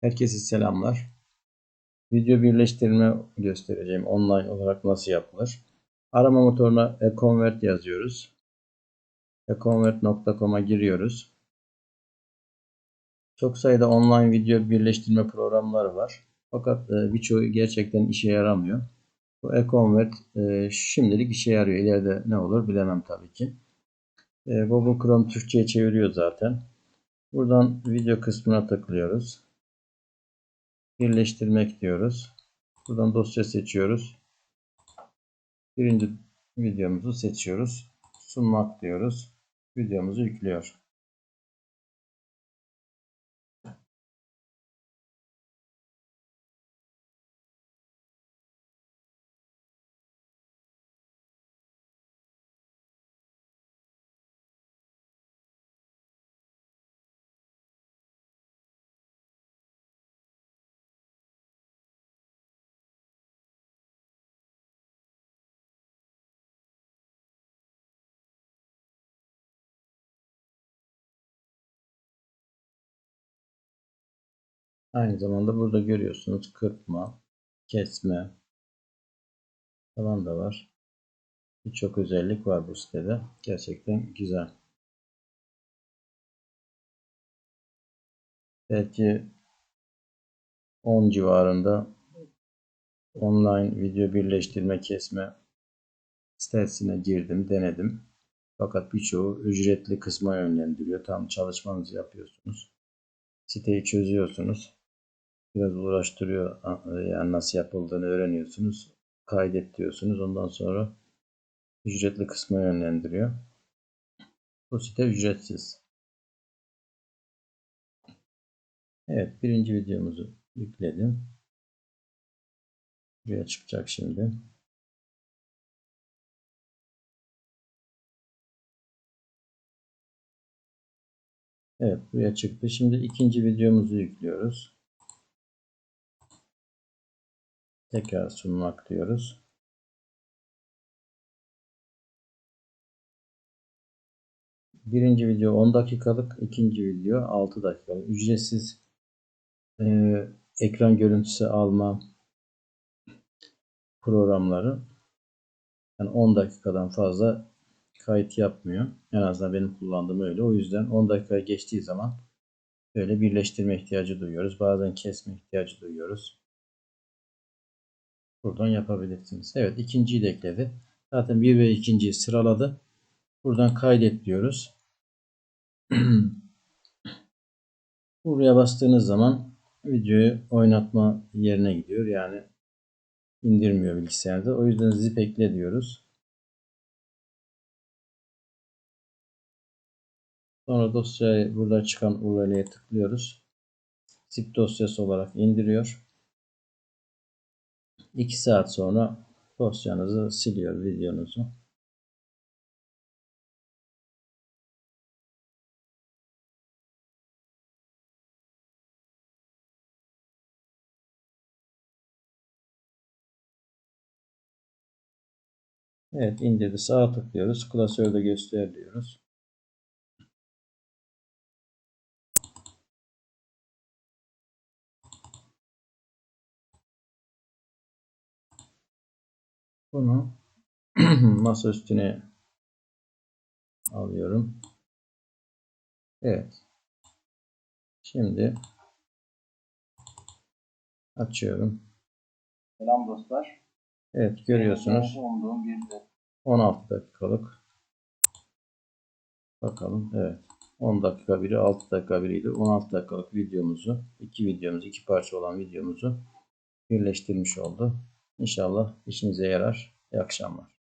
Herkese selamlar. Video birleştirme göstereceğim. Online olarak nasıl yapılır. Arama motoruna eConvert yazıyoruz. econvert.com'a giriyoruz. Çok sayıda online video birleştirme programları var. Fakat e, birçoğu gerçekten işe yaramıyor. Bu eConvert e, şimdilik işe yarıyor. İleride ne olur bilemem tabii ki. E, Google Chrome Türkçe'ye çeviriyor zaten. Buradan video kısmına tıklıyoruz. Birleştirmek diyoruz. Buradan dosya seçiyoruz. Birinci videomuzu seçiyoruz. Sunmak diyoruz. Videomuzu yüklüyor. Aynı zamanda burada görüyorsunuz kırpma, kesme falan da var. Birçok özellik var bu sitede. Gerçekten güzel. Belki 10 civarında online video birleştirme kesme sitesine girdim, denedim. Fakat birçoğu ücretli kısma yönlendiriyor. Tam çalışmanızı yapıyorsunuz. Siteyi çözüyorsunuz biraz uğraştırıyor. Yani nasıl yapıldığını öğreniyorsunuz. Kaydet diyorsunuz. Ondan sonra ücretli kısma yönlendiriyor. Bu site ücretsiz. Evet birinci videomuzu yükledim. Buraya çıkacak şimdi. Evet buraya çıktı. Şimdi ikinci videomuzu yüklüyoruz. Tekrar sunmak diyoruz. Birinci video 10 dakikalık, ikinci video 6 dakikalık. Ücretsiz e, ekran görüntüsü alma programları yani 10 dakikadan fazla kayıt yapmıyor. En azından benim kullandığım öyle. O yüzden 10 dakika geçtiği zaman böyle birleştirme ihtiyacı duyuyoruz. Bazen kesme ihtiyacı duyuyoruz. Buradan yapabilirsiniz. Evet ikinciyi de ekledi. Zaten bir ve ikinciyi sıraladı. Buradan kaydet diyoruz. Buraya bastığınız zaman videoyu oynatma yerine gidiyor. Yani indirmiyor bilgisayarda. O yüzden zip ekle diyoruz. Sonra dosyayı burada çıkan URL'ye tıklıyoruz. Zip dosyası olarak indiriyor. 2 saat sonra dosyanızı siliyor videonuzu. Evet indirdi sağa tıklıyoruz. Klasörde göster diyoruz. Bunu masa üstüne alıyorum. Evet. Şimdi açıyorum. Selam dostlar. Evet görüyorsunuz. 16 dakikalık. Bakalım. Evet. 10 dakika biri 6 dakika biriydi. 16 dakikalık videomuzu, iki videomuzu, iki parça olan videomuzu birleştirmiş oldu. İnşallah işinize yarar. İyi akşamlar.